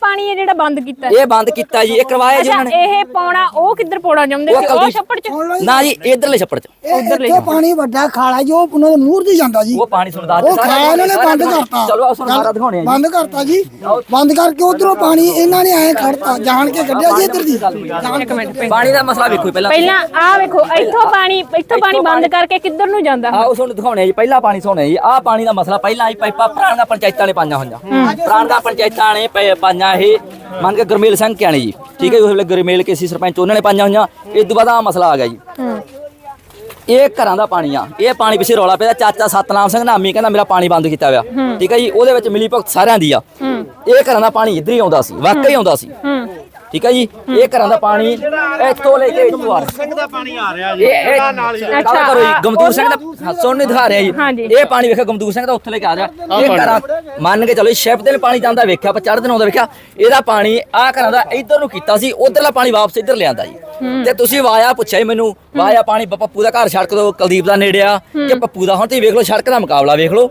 ਪਾਣੀ ਹੈ ਜਿਹੜਾ ਬੰਦ ਕੀਤਾ। ਇਹ ਬੰਦ ਕੀਤਾ ਜੀ ਇਹ ਕਰਵਾਇਆ ਜੀ ਉਹਨਾਂ ਨੇ। ਇਹ ਪਾਉਣਾ ਉਹ ਕਿੱਧਰ ਪਾਉਣਾ ਚਾਹੁੰਦੇ ਉਹ ਸੀ? ਉਹ ਛੱਪੜ ਚ? ਨਾ ਜੀ ਇਧਰਲੇ ਛੱਪੜ ਚ। ਇੱਥੇ ਪਾਣੀ ਵੱਡਾ ਖਾਲਾ ਜੋ ਉਹਨਾਂ ਦੇ ਮੂੰਹ ਦੀ ਜਾਂਦਾ ਜੀ। ਉਹ ਪਾਣੀ ਸੁਣਦਾ ਉਹ ਖਾਲਾ ਇਹਨਾਂ ਨੇ ਬੰਦ ਕਰਤਾ। ਚਲੋ ਆਹ ਸਾਰਾ ਦਿਖਾਉਣੇ ਆ ਜੀ। ਬੰਦ ਕਰਤਾ ਜੀ। ਬੰਦ ਕਰਕੇ ਉਧਰੋਂ ਪਾਣੀ ਇਹਨਾਂ ਨੇ ਐ ਖੜਤਾ ਜਾਣ ਕੇ ਕੱਢਿਆ ਜੀ ਇੱਧਰ ਦੀ। ਪਾਣੀ ਦਾ ਮਸਲਾ ਵੇਖੋ ਪਹਿਲਾਂ। ਪਹਿਲਾਂ ਆਹ ਵੇਖੋ ਇੱਥੋਂ ਪਾਣੀ ਇੱਥੋਂ ਪਾਣੀ ਬੰਦ ਕਰਕੇ ਕਿੱਧਰ ਨੂੰ ਜਾਂਦਾ ਆਓ ਤੁਹਾਨੂੰ ਦਿਖਾਉਣੇ ਆ ਜੀ ਪਹਿਲਾ ਪਾਣੀ ਸੁਣਿਆ ਜੀ। ਆਹ ਪਾਣੀ ਦਾ ਮਸਲਾ ਪਹਿਲਾਂ ਹੀ ਪਾਈਪਾਂ ਪੁਰਾਣੀਆਂ ਪੰਚਾਇਤਾਂ ਨੇ ਪਾਈਆਂ ਹੋਈਆਂ। ਪੁਰਾਣੀਆਂ ਪੰਚਾਇਤਾਂ ਨੇ ਪਏ- ਪਾਈਆਂ ਇਹ ਮੰਨ ਕੇ ਗੁਰਮੇਲ ਸਿੰਘ ਕਿਆਣੀ ਜੀ ਠੀਕ ਹੈ ਜੀ, ਉਸ ਵੇਲੇ ਗੁਰਮੇਲ ਕੇ ਸੀ ਸਰਪੰਚ ਉਹਨਾਂ ਨੇ ਪਾਈਆਂ ਹੋਈਆਂ ਇਸ ਤੋਂ ਬਾਅਦ ਆ ਮਸਲਾ ਆ ਗਿਆ ਜੀ। ਇਹ ਘਰਾਂ ਦਾ ਪਾਣੀ ਆ ਇਹ ਪਾਣੀ ਪਿੱਛੇ ਰੌਲਾ ਪਿਆ ਚਾਚਾ ਸਤਨਾਮ ਸਿੰਘ ਨਾਮੀ ਕਹਿੰਦਾ ਮੇਰਾ ਪਾਣੀ ਬੰਦ ਕੀਤਾ ਹੋਇਆ ਠੀਕ ਹੈ ਜੀ ਉਹਦੇ ਵਿੱਚ ਮਿਲੀ ਭਗਤ ਸਾਰਿਆਂ ਦੀ ਆ। ਇਹ ਘਰਾਂ ਦਾ ਪਾਣੀ ਇੱਧਰ ਹੀ ਆਉਂਦਾ ਸੀ ਵਾਕਈ ਆਉਂਦਾ ਸੀ। ਠੀਕ ਹੈ ਜੀ? ਇਹ ਘਰਾਂ ਦਾ ਪਾਣੀ ਇੱਥੋਂ ਲੈ ਕੇ ਇੱਥੋਂ ਆ ਰਿਹਾ। ਸਿੰਘ ਦਾ ਪਾਣੀ ਆ ਰਿਹਾ ਇਹ ਇਹ ਅੱਛਾ। ਕਰੋ ਜੀ ਗਮਦੂਰ ਸਿੰਘ ਦਾ ਸੋਨ ਨਹੀਂ ਦਿਖਾ ਰਿਹਾ ਹਾਂਜੀ। ਜੀ ਇਹ ਪਾਣੀ ਵੇਖੋ ਗਮਦੂਰ ਸਿੰਘ ਦਾ ਉੱਥੇ ਲੈ ਕੇ ਆ ਰਿਹਾ। ਇਹ ਘਰਾਂ ਮੰਨ ਕੇ ਚਲੋ ਸ਼ਿਪ ਦੇ ਪਾਣੀ ਜਾਂਦਾ ਵੇਖਿਆ ਆਪਾਂ ਚੜ੍ਹਦੇ ਨੂੰ ਆਉਂਦਾ ਵੇਖਿਆ ਇਹਦਾ ਪਾਣੀ ਆ ਘਰਾਂ ਦਾ ਇੱਧਰ ਨੂੰ ਕੀਤਾ ਸੀ ਉਧਰਲਾ ਪਾਣੀ ਵਾਪਸ ਇੱਧਰ ਲਿਆਂਦਾ ਜੀ। ਤੇ ਤੁਸੀਂ ਵਾਇਆ ਪੁੱਛਿਆ ਜੀ ਮੈਨੂੰ ਵਾਇਆ ਪਾਣੀ ਪ- ਪੱਪੂ ਦਾ ਘਰ ਸੜਕ ਤੋਂ ਕੁਲਦੀਪ ਦਾ ਨੇੜੇ ਆ ਕਿ ਪੱਪੂ ਦਾ ਹੁਣ ਤੁਸੀਂ ਵੇਖ ਲਓ ਸੜਕ ਦਾ ਮੁਕਾਬਲਾ ਵੇਖ ਲਓ।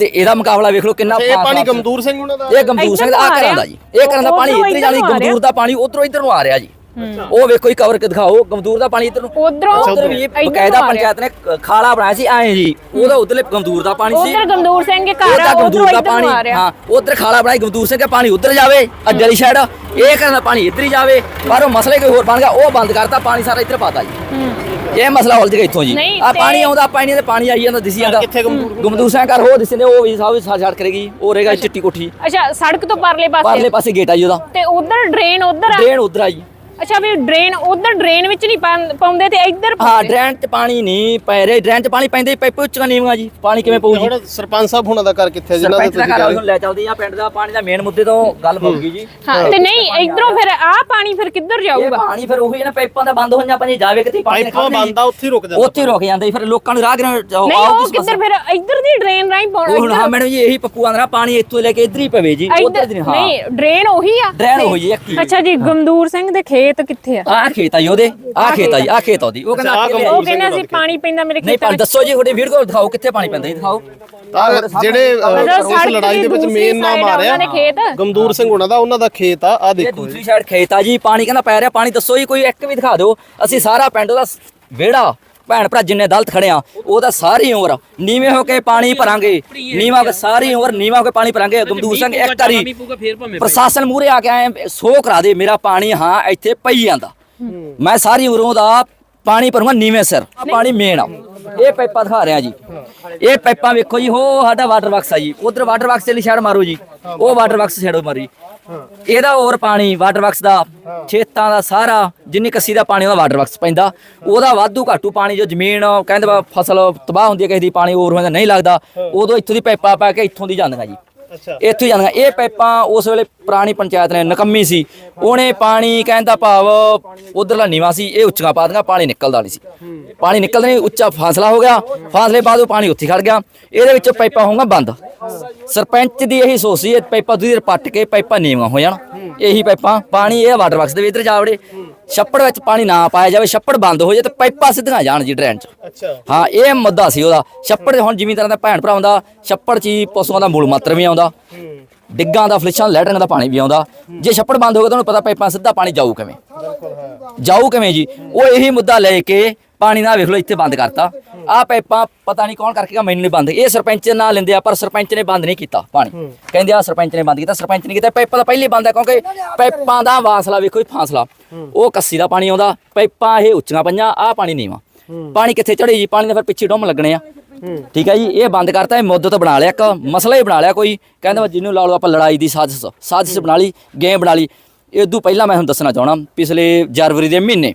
ਤੇ ਇਹਦਾ ਮੁਕਾਬਲਾ ਵੇਖ ਲਓ ਕਿੰਨਾ ਇਹ ਪਾਣੀ ਗਮਦੂਰ ਸਿੰਘ ਉਹਨਾਂ ਦਾ? ਇਹ ਗਮਦੂਰ ਸਿੰਘ ਦਾ ਆ ਘਰਾਂ ਦਾ ਜੀ। ਇਹ ਘਰਾਂ ਦਾ ਪਾਣੀ ਇੱਧਰ ਜਾਣੀ ਗਮਦੂਰ ਦਾ ਪਾਣੀ ਉਧਰੋਂ ਇੱਧਰ ਨੂੰ ਆ ਰਿਹਾ ਜੀ। ਉਹ ਵੇਖੋ ਹੀ ਕਵਰ ਕੇ ਦਿਖਾਓ ਗਮਦੂਰ ਦਾ ਪਾਣੀ ਇੱਧਰ ਨੂੰ। ਉਧਰੋਂ ਉਧਰ ਵੀ ਬਕਾਇਦਾ ਪੰਚਾਇਤ ਨੇ ਖਾਲਾ ਬਣਾਇਆ ਸੀ ਐਂ ਜੀ। ਉਹਦਾ ਉਧਰਲੇ ਗਮਦੂਰ ਦਾ ਪਾਣੀ ਸੀ। ਉਧਰ ਗੰਦੂਰ ਸਿੰਘ ਦੇ ਘਰ ਆ ਉਧਰੋਂ ਗਮਦੂਰ ਦਾ ਇੱਧਰ ਪਾਣੀ। ਨੂੰ ਆ ਰਿਹਾ। ਹਾਂ ਉਧਰ ਖਾਲਾ ਬਣਾਈ ਗਮਦੂਰ ਸਿੰਘ ਦਾ ਪਾਣੀ ਉਧਰ ਜਾਵੇ ਅੱਡੇ ਵਾਲੀ ਸਾਈਡ ਇਹ ਕਰਨ ਦਾ ਪਾਣੀ ਇੱਧਰ ਹੀ ਜਾਵੇ। ਪਰ ਉਹ ਮਸਲੇ ਕੋਈ ਹੋਰ ਬਣ ਗਿਆ ਉਹ ਬੰਦ ਕਰਤਾ ਪਾਣੀ ਸਾਰਾ ਇੱਧਰ ਪਾਤਾ ਜੀ। ਇਹ ਮਸਲਾ ਉਲਝ ਗਿਆ ਇੱਥੋਂ ਜੀ। ਨਹੀਂ, ਆ ਤੇ- ਪਾਣੀ ਆਉਂਦਾ ਪਾਣੀ ਤੇ ਪਾਣੀ ਆਈ ਜਾਂਦਾ ਦਿਸੀ ਜਾਂਦਾ। ਕਿੱਥੇ ਗਮਦੂਰ? ਗਮਦੂਰ ਸਿੰਘ ਘਰ ਹੋ ਦਿਸਦੇ ਉਹ ਵੀ ਸਭ ਸਾਡ ਛੱਡ ਕਰੇਗੀ ਉਹ ਰਹੇਗਾ ਚਿੱਟੀ ਕੋਠੀ। ਅੱਛਾ ਸੜਕ ਤੋਂ ਪਰਲੇ ਪਰਲੇ ਪਾਸੇ ਪਾਸੇ ਗੇਟ ਆ ਜੀ ਉਹਦਾ। ਤੇ ਉਧਰ ਡਰੇਨ ਉਧਰ ਆ? ਡਰੇਨ ਉਧਰ ਆਈ ਅੱਛਾ ਵੀ ਡਰੇਨ ਉਧਰ ਡਰੇਨ ਵਿੱਚ ਨਹੀਂ ਪਾਉਂ- ਪਾਉਂਦੇ ਤੇ ਇੱਧਰ ਹਾਂ ਪਾਉਂਦੇ। ਡਰੇਨ 'ਚ ਪਾਣੀ ਨਹੀਂ ਪੈ ਰਿਹਾ ਡਰੇਨ 'ਚ ਪਾਣੀ ਪੈਂਦੇ ਪੈਪੇ ਉੱਚਾ ਨੀਵਾਂ ਜੀ ਪਾਣੀ ਕਿਵੇਂ ਪਊ ਜੀ? ਹੁਣ ਸਰਪੰਚ ਸਾਹਿਬ ਹੁਣਾਂ ਦਾ ਘਰ ਕਿੱਥੇ ਜਿਨ੍ਹਾਂ ਦਾ ਸਰਪੰਚ ਦਾ ਤੁਸੀਂ ਘਰ ਕਹਿ ਹੁਣ ਲੈ ਚੱਲਦੀ ਆ ਪਿੰਡ ਦਾ ਪਾਣੀ ਦਾ ਮੇਨ ਮੁੱਦੇ ਤੋਂ ਗੱਲ ਮੁੱਕ ਗਈ ਜੀ। ਹਾਂ ਤੇ ਨਹੀਂ ਇਧਰੋਂ ਫਿਰ ਆ ਪਾਣੀ ਫਿਰ ਕਿੱਧਰ ਇਹ ਜਾਊਗਾ? ਪਾਣੀ ਫਿਰ ਉਹੀ ਨਾ ਪਾਈਪਾਂ ਦਾ ਬੰਦ ਹੋਈਆਂ ਪੰਜੀ ਜਾਵੇ ਕਿਤੇ ਪਾਣੀ ਪਾਈਪਾਂ ਬੰਦ ਆ ਉੱਥੇ ਹੀ ਰੁਕ ਜਾਂਦਾ ਉੱਥੇ ਹੀ ਰੁਕ ਜਾਂਦੇ ਫਿਰ ਲੋਕਾਂ ਨੂੰ ਰਾਹਗੀਰਾਂ ਨੂੰ ਜਾਓ, ਨਹੀਂ ਉਹ। ਕਿੱਧਰ ਫਿਰ ਇੱਧਰ ਦੀ ਡਰੇਨ ਰਾਹੀਂ ਪਾਉਣਾ ਹੁਣ ਹਾਂ ਇੱਧਰ- ਮੈਡਮ ਜੀ ਇਹੀ ਪੱਪੂ ਆਂਦਰਾ ਪਾਣੀ ਇੱਥੋਂ ਲੈ ਕੇ ਇੱਧਰ ਹੀ ਪਵੇ ਜੀ ਉੱਧਰ ਦੀ ਨਹੀਂ ਹਾਂ। ਨਹੀਂ ਡਰੇਨ ਉਹੀ ਆ। ਡਰੇਨ ਉਹੀ ਆ, ਇੱਕ ਹੀ। ਅੱਛਾ ਜੀ ਗਮਦੂਰ ਸਿੰਘ ਦੇ ਖੇਤ ਕਿੱਥੇ ਆ? ਆਹ ਖੇਤ ਆ ਜੀ ਉਹਦੇ ਆਹ ਖੇਤ ਆ ਜੀ ਆਹ ਖੇਤ ਆ ਉਹਦੀ। ਉਹ ਕਹਿੰਦਾ। ਉਹ ਕਹਿੰਦਾ ਸੀ ਪਾਣੀ ਪੈਂਦਾ ਮੇਰੇ ਨਹੀਂ ਖੇਤਾਂ ਪਰ ਵਿੱਚ ਦੱਸੋ ਜੀ ਤੁਹਾਡੀ ਵੀਡੀਓ ਦਿਖਾਓ ਕਿੱਥੇ ਪਾਣੀ ਪੈਂਦਾ ਜੀ ਦਿਖਾਓ। ਆਹ ਜਿਹੜੇ ਅਹ, ਮਤਲਬ ਉਸ ਸੜਕ ਲੜਾਈ ਦੀ ਵਿੱਚ ਦੂਸਰੀ ਮੇਨ ਨਾਮ side ਆ ਆ ਰਿਹਾ। ਉਹਨਾਂ ਦੇ ਖੇਤ। ਗਮਦੂਰ ਸਿੰਘ ਉਹਨਾਂ ਦਾ ਉਹਨਾਂ ਦਾ ਖੇਤ ਆ ਆ ਇਹ ਦੇਖੋ ਦੂਸਰੀ ਸਾਈਡ ਖੇਤ ਆ ਜੀ ਪਾਣੀ ਕਹਿੰਦਾ ਪੈ ਰਿਹਾ ਪਾਣੀ ਦੱਸੋ ਜੀ ਕੋਈ ਇੱਕ ਵੀ ਦਿਖਾ ਦਿਓ। ਅਸੀਂ ਸਾਰਾ ਪਿੰਡ ਉਹਦਾ ਵਿਹੜਾ ਭੈਣ ਭਰਾ ਜਿੰਨੇ ਦਲਤ ਖੜੇ ਆ ਉਹਦਾ ਸਾਰੀ ਉਮਰ ਨੀਵੇਂ ਹੋ ਕੇ ਪਾਣੀ ਭਰਾਂਗੇ ਨੀਵਾਂ ਹੋ ਕੇ ਸਾਰੀ ਉਮਰ ਨੀਵਾਂ ਹੋ ਕੇ ਪਾਣੀ ਭਰਾਂਗੇ ਗਮਦੂਰ ਸਿੰਘ ਇੱਕ ਵਾਰੀ ਪ੍ਰਸ਼ਾਸਨ ਮੂਰੇ ਆ ਕੇ ਆਏ ਸੋ ਕਰਾ ਦੇ ਮੇਰਾ ਪਾਣੀ ਹਾਂ ਇੱਥੇ ਪਈ ਜਾਂਦਾ। ਮੈਂ ਸਾਰੀ ਉਮਰੋਂ ਦਾ ਪਾਣੀ ਭਰੂੰਗਾ ਨੀਵੇਂ ਸਿਰ ਪਾਣੀ ਮੇਨ ਆ। ਇਹ ਪਾਈਪਾਂ ਦਿਖਾ ਰਿਹਾ ਜੀ। ਇਹ ਪਾਈਪਾਂ ਵੇਖੋ ਜੀ ਉਹ ਸਾਡਾ ਵਾਟਰ ਬਾਕਸ ਆ ਜੀ। ਉਧਰ ਵਾਟਰ ਬਾਕਸ ਵਾਲੀ ਸਾਈਡ ਮਾਰੋ ਜੀ। ਉਹ ਵਾਟਰ ਬਾਕਸ ਛੇੜੋ ਮਾਰੀ। ਇਹਦਾ ਹੋਰ ਪਾਣੀ ਵਾਟਰ ਬਾਕਸ ਦਾ ਖੇਤਾਂ ਦਾ ਸਾਰਾ ਜਿੰਨੀ ਕੱਸੀ ਦਾ ਪਾਣੀ ਉਹਦਾ ਵਾਟਰ ਬਾਕਸ ਪੈਂਦਾ। ਉਹਦਾ ਵਾਧੂ ਘਾਟੂ ਪਾਣੀ ਜੋ ਜ਼ਮੀਨ ਕਹਿੰਦੇ ਫਸਲ ਤਬਾਹ ਹੁੰਦੀ ਹੈ ਕਿਸੇ ਦੀ ਪਾਣੀ ਹੋਰ ਹੁੰਦਾ ਨਹੀਂ ਲੱਗਦਾ। ਉਦੋਂ ਇੱਥੋਂ ਦੀ ਪਾਈਪਾਂ ਪਾ ਕੇ ਇੱਥੋਂ ਦੀ ਜਾਂਦੀਆਂ ਜੀ। ਇੱਥੇ ਜਾਂਦੀਆਂ ਇਹ ਪਾਈਪਾਂ ਉਸ ਵੇਲੇ ਪੁਰਾਣੀ ਪੰਚਾਇਤ ਨੇ ਨਕੰਮੀ ਸੀ। ਉਹਨੇ ਪਾਣੀ ਕਹਿੰਦਾ ਭਾਵ ਉਧਰਲਾ ਨੀਵਾ ਸੀ ਇਹ ਉੱਚੀਆਂ ਪਾ ਦਿੰਗਾ ਪਾਣੀ ਨਿਕਲਦਾ ਨਹੀਂ ਸੀ। ਪਾਣੀ ਨਿਕਲਦਾ ਨਹੀਂ, ਉੱਚਾ ਫਾਸਲਾ ਹੋ ਗਿਆ। ਫਾਸਲੇ ਬਾਅਦ ਉਹ ਪਾਣੀ ਉੱਥੇ ਖੜ ਗਿਆ। ਇਹਦੇ ਵਿੱਚ ਪਾਈਪਾਂ ਹੋਊਗਾ ਬੰਦ। ਸਰਪੰਚ ਦੀ ਇਹੀ ਸੋਚ ਸੀ, ਇਹ ਪਾਈਪਾਂ ਦੂਜੀ ਦੇ ਪੱਟ ਕੇ ਪਾਈਪਾਂ ਨੀਵਾਂ ਹੋ ਜਾਣ। ਇਹੀ ਪਾਈਪਾਂ, ਪਾਣੀ ਇਹ ਵਾਟਰ ਬਾਕਸ ਦੇ ਵਿੱਚ ਜਾਵੜੇ ਛੱਪੜ ਵਿੱਚ ਪਾਣੀ ਨਾ ਪਾਇਆ ਜਾਵੇ ਛੱਪੜ ਬੰਦ ਹੋ ਜਾਏ ਤੇ ਪਾਈਪਾਂ ਸਿੱਧੀਆਂ ਜਾਣ ਜੀ ਡਰੇਨ 'ਚ। ਅੱਛਾ। ਹਾਂ ਇਹ ਮੁੱਦਾ ਸੀ ਉਹਦਾ। ਛੱਪੜ ਹੁਣ ਜ਼ਿਮੀਂਦਾਰਾਂ ਦਾ ਭੈਣ ਭਰਾ ਆਉਂਦਾ ਛੱਪੜ 'ਚ ਹੀ ਪਸ਼ੂਆਂ ਦਾ ਮੂਲ ਮਾਤਰ ਵੀ ਆਉਂਦਾ। ਡਿੱਗਾਂ ਦਾ ਫਲਿਸ਼ਾਂ ਲੈਟਰਿੰਗ ਦਾ ਪਾਣੀ ਵੀ ਆਉਂਦਾ। ਜੇ ਛੱਪੜ ਬੰਦ ਹੋ ਗਿਆ ਤੁਹਾਨੂੰ ਪਤਾ ਪਾਈਪਾਂ ਸਿੱਧਾ ਪਾਣੀ ਜਾਊ ਕਿਵੇਂ? ਜਾਊ ਕਿਵੇਂ ਜੀ? ਉਹ ਇਹੀ ਮੁੱਦਾ ਲੈ ਕੇ ਪਾਣੀ ਨਾ ਵੇਖ ਲਓ ਇੱਥੇ ਬੰਦ ਕਰਤਾ। ਆਹ ਪਾਈਪਾਂ ਪਤਾ ਨਹੀਂ ਕੌਣ ਕਰਕੇ ਮੈਨੂੰ ਨਹੀਂ ਬੰਦ। ਇਹ ਸਰਪੰਚ ਨਾਲ ਲੈਂਦੇ ਆ ਪਰ ਸਰਪੰਚ ਨੇ ਬੰਦ ਨਹੀਂ ਕੀਤਾ ਪਾਣੀ। ਕਹਿੰਦੇ ਆ ਸਰਪੰਚ ਨੇ ਬੰਦ ਕੀਤਾ ਸਰਪੰਚ ਨੇ ਕੀਤਾ। ਪਾਈਪਾਂ ਤਾਂ ਪਹਿਲੇ ਬੰਦ ਆ ਕਿਉਂਕਿ ਪਾਈਪਾਂ ਦਾ ਵਾਸਲਾ ਵੇਖੋ ਹੀ ਫਾਸਲਾ। ਉਹ ਕੱਸੀ ਦਾ ਪਾਣੀ ਆਉਂਦਾ ਪਾਈਪਾਂ ਇਹ ਉੱਚੀਆਂ ਪਈਆਂ ਆਹ ਪਾਣੀ ਨੀਵਾਂ। ਪਾਣੀ ਕਿੱਥੇ ਚੜੇ ਜੀ? ਪਾਣੀ ਦੇ ਫਿਰ ਪਿੱਛੇ ਡੁੰਮ ਲੱਗਣੇ ਆ। ਠੀਕ ਹੈ ਜੀ ਇਹ ਬੰਦ ਕਰਤਾ ਇਹ ਮੁੱਦਤ ਬਣਾ ਲਿਆ ਇੱਕ ਮਸਲਾ ਹੀ ਬਣਾ ਲਿਆ ਕੋਈ। ਕਹਿੰਦਾ ਜਿਹਨੂੰ ਲਾ ਲਓ ਆਪਾਂ ਲੜਾਈ ਦੀ ਸਾਜ਼ਿਸ਼ ਸਾਜ਼ਿਸ਼ ਬਣਾ ਲਈ ਗੇਮ ਬਣਾ ਲਈ। ਇਦੋਂ ਪਹਿਲਾਂ ਮੈਂ ਤੁਹਾਨੂੰ ਦੱਸਣਾ ਚਾਹਣਾ ਪਿਛਲੇ ਜਨਵਰੀ ਦੇ ਮਹੀਨੇ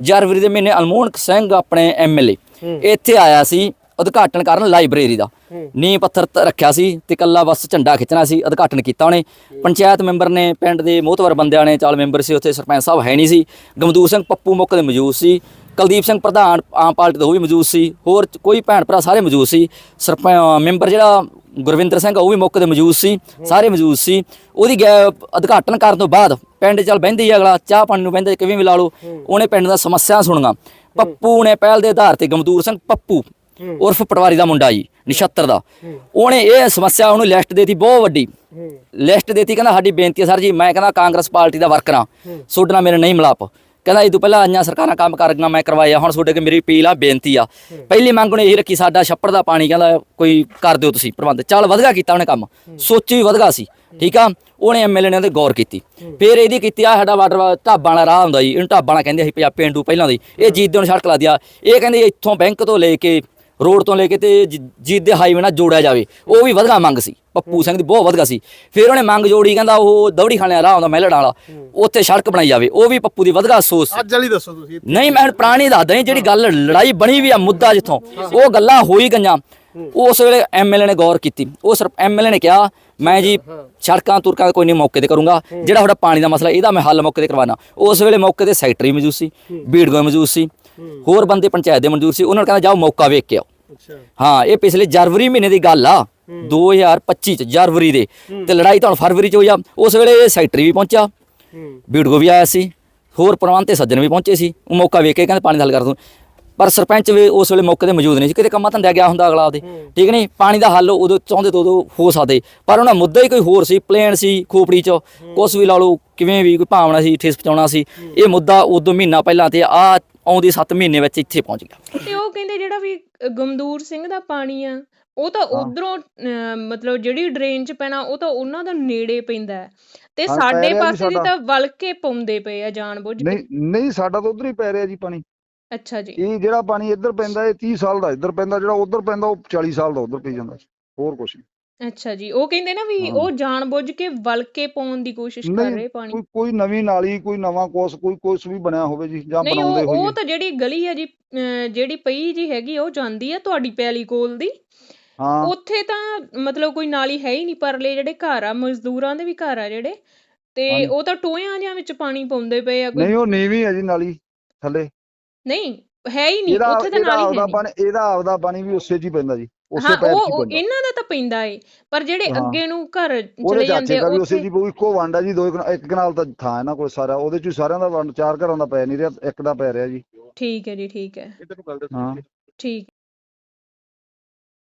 ਜਨਵਰੀ ਦੇ ਮਹੀਨੇ ਅਲਮੋਨਕ ਸਿੰਘ ਆਪਣੇ ਐਮਐਲਏ ਇੱਥੇ ਆਇਆ ਸੀ ਉਦਘਾਟਨ ਕਰਨ ਲਾਇਬ੍ਰੇਰੀ ਦਾ। ਨੀਂਹ ਪੱਥਰ ਰੱਖਿਆ ਸੀ ਤੇ ਕੱਲਾ ਬਸ ਝੰਡਾ ਖਿੱਚਣਾ ਸੀ ਉਦਘਾਟਨ ਕੀਤਾ ਉਹਨੇ। ਪੰਚਾਇਤ ਮੈਂਬਰ ਨੇ ਪਿੰਡ ਦੇ ਮੋਹਤਵਰ ਬੰਦਿਆਂ ਨੇ ਚਾਲ ਮੈਂਬਰ ਸੀ ਉੱਥੇ ਸਰਪੰਚ ਸਾਹਿਬ ਹੈ ਨਹੀਂ ਸੀ। ਗਮਦੂਰ ਸਿੰਘ ਪੱਪੂ ਮੁੱਖ ਦੇ ਮੌਜੂਦ ਸੀ। ਕੁਲਦੀਪ ਸਿੰਘ ਪ੍ਰਧਾਨ ਆਮ ਪਾਰਟੀ ਦਾ ਉਹ ਵੀ ਮੌਜੂਦ ਸੀ। ਹੋਰ ਕੋਈ ਭੈਣ ਭਰਾ ਸਾਰੇ ਮੌਜੂਦ ਸੀ। ਸਰਪੰਚ ਮੈਂਬਰ ਜਿਹੜਾ ਗੁਰਵਿੰਦਰ ਸਿੰਘ, ਉਹ ਵੀ ਮੌਕੇ ਤੇ ਮੌਜੂਦ ਸੀ, ਸਾਰੇ ਮੌਜੂਦ ਸੀ। ਉਹਦੀ ਗੈ- ਉਦਘਾਟਨ ਕਰਨ ਤੋਂ ਬਾਅਦ ਪਿੰਡ ਚੱਲ ਬਹਿੰਦੇ ਹੀ ਅਗਲਾ, ਚਾਹ ਪਾਣੀ ਨੂੰ ਬਹਿੰਦੇ ਕਿਵੇਂ ਵੀ ਲਾ ਲਓ, ਉਹਨੇ ਪਿੰਡ ਦਾ ਸਮੱਸਿਆ ਸੁਣੀਆਂ। ਪੱਪੂ ਨੇ ਪਹਿਲ ਦੇ ਆਧਾਰ ਤੇ ਗਮਦੂਰ ਸਿੰਘ ਪੱਪੂ, ਉਰਫ ਪਟਵਾਰੀ ਦਾ ਮੁੰਡਾ ਜੀ, ਨਛੱਤਰ ਦਾ। ਉਹਨੇ ਇਹ ਸਮੱਸਿਆ ਉਹਨੂੰ ਲਿਸਟ ਦੇਤੀ, ਬਹੁਤ ਵੱਡੀ। ਲਿਸਟ ਦੇਤੀ, ਕਹਿੰਦਾ, ਸਾਡੀ ਬੇਨਤੀ ਹੈ ਸਰ ਜੀ, ਮੈਂ ਕਹਿੰਦਾ ਕਾਂਗਰਸ ਪਾਰਟੀ ਦਾ ਵਰਕਰਾਂ ਹਾਂ। ਮੇਰੇ ਨਹੀਂ ਮਿਲਾਪ। ਕਹਿੰਦਾ ਇਹ ਤੋਂ ਪਹਿਲਾਂ ਆਈਆਂ ਸਰਕਾਰਾਂ ਕੰਮ ਕਰ ਗਈਆਂ ਮੈਂ ਕਰਵਾਇਆ। ਹੁਣ ਤੁਹਾਡੇ ਅੱਗੇ ਮੇਰੀ ਅਪੀਲ ਆ ਬੇਨਤੀ ਆ। ਪਹਿਲੀ ਮੰਗ ਉਹਨੇ ਇਹ ਰੱਖੀ ਸਾਡਾ ਛੱਪੜ ਦਾ ਪਾਣੀ ਕਹਿੰਦਾ ਕੋਈ ਕਰ ਦਿਓ ਤੁਸੀਂ ਪ੍ਰਬੰਧ। ਚੱਲ ਵਧਗਾ ਕੀਤਾ ਉਹਨੇ ਕੰਮ। ਸੋਚੀ ਵੀ ਵਧਗਾ ਸੀ ਠੀਕ ਆ? ਉਹਨੇ ਐਮਐਲਏ ਨੇ ਉਹਦੇ ਗੌਰ ਕੀਤੀ। ਫਿਰ ਇਹਦੀ ਕੀਤੀ ਆ ਸਾਡਾ ਵਾਟਰ ਢਾਬਾਂ ਵਾਲਾ ਰਾਹ ਹੁੰਦਾ ਜੀ ਇਹਨੂੰ ਢਾਬਾਂ ਵਾਲਾ ਕਹਿੰਦੇ ਸੀ ਪੰਜਾਬ ਪੇਂਡੂ ਪਹਿਲਾਂ ਦੀ। ਇਹ ਜੀਤ ਦੇ ਨੂੰ ਸੜਕ ਲਾ ਦਿਆ। ਇਹ ਕਹਿੰਦੇ ਇੱਥੋਂ ਬੈਂਕ ਤੋਂ ਲੈ ਕੇ ਰੋਡ ਤੋਂ ਲੈ ਕੇ ਤੇ ਜੀਤ ਦੇ ਹਾਈਵੇ ਨਾਲ ਜੋੜਿਆ ਜਾਵੇ ਉਹ ਵੀ ਵਧਗਾ ਮੰਗ ਸੀ ਪੱਪੂ ਸਿੰਘ ਦੀ ਬਹੁਤ ਵਧਗਾ ਸੀ। ਫਿਰ ਉਹਨੇ ਮੰਗ ਜੋੜੀ ਕਹਿੰਦਾ ਉਹ ਦੌੜੀ ਖਾਣੇ ਵਾਲਾ ਹੁੰਦਾ ਮਹਿਲੜ ਵਾਲਾ ਉੱਥੇ ਸੜਕ ਬਣਾਈ ਜਾਵੇ ਉਹ ਵੀ ਪੱਪੂ ਦੀ ਵਧਗਾ ਸੋਚ ਸੀ। ਅੱਜ ਵਾਲੀ ਦੱਸੋ ਤੁਸੀਂ ਨਹੀਂ ਮੈਂ ਪੁਰਾਣੀ ਦੱਸਦਾ ਜਿਹੜੀ ਗੱਲ ਲੜਾਈ ਬਣੀ ਵੀ ਆ ਮੁੱਦਾ ਜਿੱਥੋਂ ਉਹ ਗੱਲਾਂ ਹੋਈ ਗਈਆਂ। ਉਸ ਵੇਲੇ ਐਮਐਲਏ ਨੇ ਗੌਰ ਕੀਤੀ। ਉਹ ਸਿਰਫ ਐਮਐਲਏ ਨੇ ਕਿਹਾ ਮੈਂ ਜੀ ਸੜਕਾਂ ਤੁਰਕਾਂ ਦਾ ਕੋਈ ਨਹੀਂ ਮੌਕੇ ਤੇ ਕਰੂੰਗਾ ਜਿਹੜਾ ਤੁਹਾਡਾ ਪਾਣੀ ਦਾ ਮਸਲਾ ਇਹਦਾ ਮੈਂ ਹੱਲ ਮੌਕੇ ਤੇ ਕਰਵਾਉਣਾ। ਉਸ ਵੇਲੇ ਮੌਕੇ ਤੇ ਸੈਕਟਰੀ ਮੌਜੂਦ ਸੀ ਬੀੜਗੋ ਮੌਜੂਦ ਸੀ ਹੋਰ ਬੰਦੇ ਪੰਚਾਇਤ ਦੇ ਮੌਜੂਦ ਸੀ ਉਹਨਾਂ ਨੇ ਕਹਿੰਦਾ ਜਾਓ ਮੌਕਾ ਵੇਖ ਕੇ ਆਓ। ਹਾਂ ਇਹ ਪਿਛਲੇ ਜਨਵਰੀ ਮਹੀਨੇ ਦੀ ਗੱਲ ਆ। 2025 ਚ ਜਨਵਰੀ ਦੇ ਤੇ ਲੜਾਈ ਤਾਂ ਫਰਵਰੀ ਚ ਹੋਈ ਆ। ਉਸ ਵੇਲੇ ਇਹ ਸੈਕਟਰੀ ਵੀ ਪਹੁੰਚਿਆ। ਬੀੜਗੋ ਵੀ ਆਇਆ ਸੀ। ਹੋਰ ਪ੍ਰਬੰਧ ਤੇ ਸੱਜਣ ਵੀ ਪਹੁੰਚੇ ਸੀ। ਉਹ ਮੌਕਾ ਵੇਖ ਕੇ ਕਹਿੰਦੇ ਪਾਣੀ ਦਾ ਹੱਲ ਕਰ ਦੂੰ। ਪਰ ਸਰਪੰਚ ਵੀ ਉਸ ਵੇਲੇ ਮੌਕੇ ਤੇ ਮੌਜੂਦ ਨਹੀਂ ਸੀ। ਕਿਤੇ ਕੰਮਾਂ ਧੰਦਿਆ ਗਿਆ ਹੁੰਦਾ ਅਗਲਾ ਉਹਦੇ ਠੀਕ ਨਹੀਂ? ਪਾਣੀ ਦਾ ਹੱਲ ਉਦੋਂ ਚਾਹੁੰਦੇ ਤੋਂ ਉਦੋਂ ਹੋ ਸਕਦੇ। ਪਰ ਉਹਨਾਂ ਮੁੱਦਾ ਹੀ ਕੋਈ ਹੋਰ ਸੀ ਪਲੇਨ ਸੀ ਖੋਪੜੀ ਚ। ਕੁਛ ਵੀ ਲਾ ਲਓ ਕਿਵੇਂ ਵੀ ਕੋਈ ਭਾਵਨਾ ਸੀ ਠੇਸ ਪਹੁੰਚਾਉਣਾ ਸੀ। ਇਹ ਮੁੱਦਾ ਉਦੋਂ ਮਹੀਨਾ ਪਹਿਲਾਂ ਤੇ ਆ ਆਉਂਦੀ 7 ਮਹੀਨੇ ਵਿੱਚ ਇੱਥੇ ਪਹੁੰਚ ਗਿਆ। ਤੇ ਉਹ ਕਹਿੰਦੇ ਜਿਹੜਾ ਵੀ ਗਮਦੂਰ ਸਿੰਘ ਦਾ ਪਾਣੀ ਆ ਉਹ ਤਾਂ ਉਧਰੋਂ ਮਤਲਬ ਜਿਹੜੀ ਡਰੇਨ ਚ ਪੈਣਾ ਉਹ ਤਾਂ ਉਹਨਾਂ ਦਾ ਨੇੜੇ ਪੈਂਦਾ ਹੈ। ਤੇ ਸਾਡੇ ਪਾਸੇ ਦੀ। ਤਾਂ ਵਲ ਕੇ ਪਾਉਂਦੇ ਪਏ ਆ ਜਾਣਬੁੱਝ ਕੇ। ਨਹੀਂ ਨਹੀਂ ਸਾਡਾ ਤਾਂ ਉਧਰ ਹੀ ਪੈ ਰਿਹਾ ਜੀ ਪਾਣੀ। ਅੱਛਾ ਜੀ। ਇਹ ਜਿਹੜਾ ਪਾਣੀ ਇੱਧਰ ਪੈਂਦਾ ਇਹ 30 ਸਾਲ ਦਾ ਇੱਧਰ ਪੈਂਦਾ ਜਿਹੜਾ ਉਧਰ ਪੈਂਦਾ ਉਹ 40 ਸਾਲ ਦਾ ਉਧਰ ਪਈ ਜਾਂਦਾ ਹੋਰ ਕੁਛ ਨਹੀਂ। ਅੱਛਾ ਜੀ ਉਹ ਕਹਿੰਦੇ ਨਾ ਵੀ ਹਾਂ। ਉਹ ਜਾਣਬੁੱਝ ਕੇ ਵਲ ਕੇ ਪਾਉਣ ਦੀ ਕੋਸ਼ਿਸ਼ ਕਰ ਰਹੇ ਪਾਣੀ। ਕੋਈ ਕੋਈ ਨਵੀਂ ਨਾਲੀ ਕੋਈ ਨਵਾਂ ਕੋਸ ਕੋਈ ਕੁਛ ਵੀ ਬਣਿਆ ਹੋਵੇ ਜੀ ਜਾਂ ਬਣਾਉਂਦੇ ਉਹ ਉਹ ਤਾਂ ਜਿਹੜੀ ਗਲੀ ਆ ਜੀ ਜਿਹੜੀ ਪਈ ਜੀ ਹੈਗੀ ਉਹ ਜਾਂਦੀ ਆ ਤੁਹਾਡੀ ਪੈਲੀ ਕੋਲ ਦੀ। ਹਾਂ। ਉੱਥੇ ਤਾਂ ਮਤਲਬ ਕੋਈ ਨਾਲੀ ਹੈ ਹੀ ਨਹੀਂ ਪਰਲੇ ਜਿਹੜੇ ਘਰ ਆ ਮਜ਼ਦੂਰਾਂ ਦੇ ਵੀ ਘਰ ਆ ਜਿਹੜੇ। ਤੇ। ਉਹ ਤਾਂ ਟੋਇਆਂ ਜਿਹਾਂ ਵਿੱਚ ਪਾਣੀ ਪਾਉਂਦੇ ਪਏ ਆ ਕੋਈ। ਨਹੀਂ ਉਹ ਨੀਵੀਂ ਹੈ ਜੀ ਨਾਲੀ ਥੱਲੇ। ਨਹੀਂ ਹੈ ਹੀ ਨਹੀਂ ਇਹਦਾ ਉੱਥੇ ਤਾਂ ਇਹਦਾ ਨਾਲੀ ਹੈ ਆਪਦਾ ਨਹੀਂ। ਪਾਣੀ ਇਹਦਾ ਆਪਦਾ ਪਾਣੀ ਵੀ ਉਸੇ 'ਚ ਹੀ ਪੈਂਦਾ ਜੀ ਉਸੇ ਹਾਂ ਪੈਰ 'ਚ ਉਹ ਹੀ ਉਹ ਪੈਂਦਾ। ਇਹਨਾਂ ਦਾ ਤਾਂ ਪੈਂਦਾ ਏ ਪਰ ਜਿਹੜੇ ਹਾਂ। ਅੱਗੇ ਨੂੰ ਘਰ ਉਹਦੇ ਚਲੇ ਜਾਂਦੇ ਚਾਚੇ ਆ ਦਾ ਵੀ ਉਸੇ ਉੱਥੇ ਜੀ ਉਹ ਇੱਕੋ ਵੰਡ ਹੈ ਜੀ ਦੋ ਕਨਾ- ਇੱਕ ਕਨਾਲ ਤਾਂ ਥਾਂ ਇਹਨਾਂ ਕੋਲ ਸਾਰਾ ਉਹਦੇ 'ਚ ਹੀ ਸਾਰਿਆਂ ਦਾ ਵੰਡ ਚਾਰ ਘਰਾਂ ਦਾ ਪੈ ਨਹੀਂ ਰਿਹਾ ਇੱਕ ਦਾ ਪੈ ਰਿਹਾ ਜੀ। ਠੀਕ ਹੈ ਜੀ ਠੀਕ ਹੈ। ਹਾਂ। ਠੀਕ।